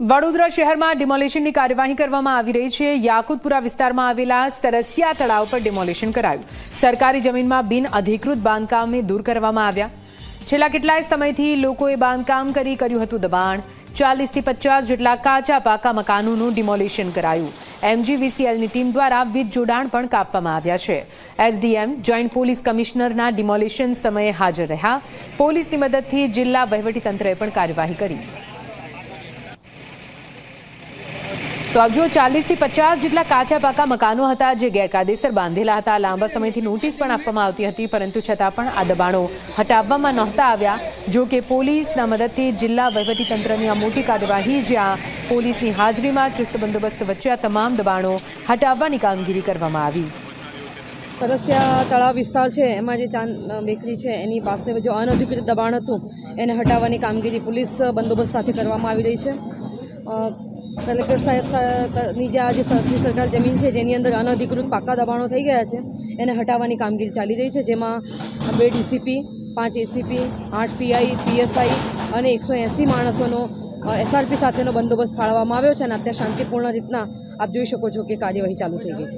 વડોદરા શહેરમાં ડિમોલિશનની કાર્યવાહી કરવામાં આવી રહી છે. યાકુતપુરા વિસ્તારમાં આવેલા સરસ્તિયા તળાવ પર ડિમોલિશન કરાયું. સરકારી જમીનમાં બિન અધિકૃત બાંધકામને દૂર કરવામાં આવ્યા. છેલ્લા કેટલાય સમયથી લોકોએ બાંધકામ કરી કર્યું હતું દબાણ. ચાલીસથી પચાસ જેટલા કાચા પાકા મકાનોનું ડિમોલિશન કરાયું. એમજીવીસીએલની ટીમ દ્વારા વીજ જોડાણ પણ કાપવામાં આવ્યા છે. એસડીએમ, જોઈન્ટ પોલીસ કમિશનરના ડિમોલિશન સમયે હાજર રહ્યા. પોલીસની મદદથી જિલ્લા વહીવટીતંત્રએ પણ કાર્યવાહી કરી. તો આપ જુઓ, ચાલીસથી પચાસ જેટલા કાચા પાકા મકાનો હતા જે ગેરકાયદેસર બાંધેલા હતા. લાંબા સમયથી નોટિસ પણ આપવામાં આવતી હતી, પરંતુ છતાં પણ આ દબાણો હટાવવામાં નહોતા આવ્યા. જો કે પોલીસના મદદથી જિલ્લા વહીવટીતંત્રની આ મોટી કાર્યવાહી, જ્યાં પોલીસની હાજરીમાં ચુસ્ત બંદોબસ્ત વચ્ચે આ તમામ દબાણો હટાવવાની કામગીરી કરવામાં આવી. સરસિયા તળાવ વિસ્તાર છે, એમાં જે ચાંદ બેકરી છે, એની પાસે જે અનધિકૃત દબાણ હતું, એને હટાવવાની કામગીરી પોલીસ બંદોબસ્ત સાથે કરવામાં આવી રહી છે. કલેક્ટર સાહેબ સા- ની જે આ જે શ્રી સરકાર જમીન છે, જેની અંદર અનધિકૃત પાકા દબાણો થઈ ગયા છે, એને હટાવવાની કામગીરી ચાલી રહી છે, જેમાં બે ડીસીપી, પાંચ એસીપી, આઠ પીઆઈ, પીએસઆઈ અને એકસો એંસી માણસોનો એસઆરપી સાથેનો બંદોબસ્ત ફાળવવામાં આવ્યો છે અને અત્યારે શાંતિપૂર્ણ રીતના આપ જોઈ શકો છો કે કાર્યવાહી ચાલુ થઈ ગઈ છે.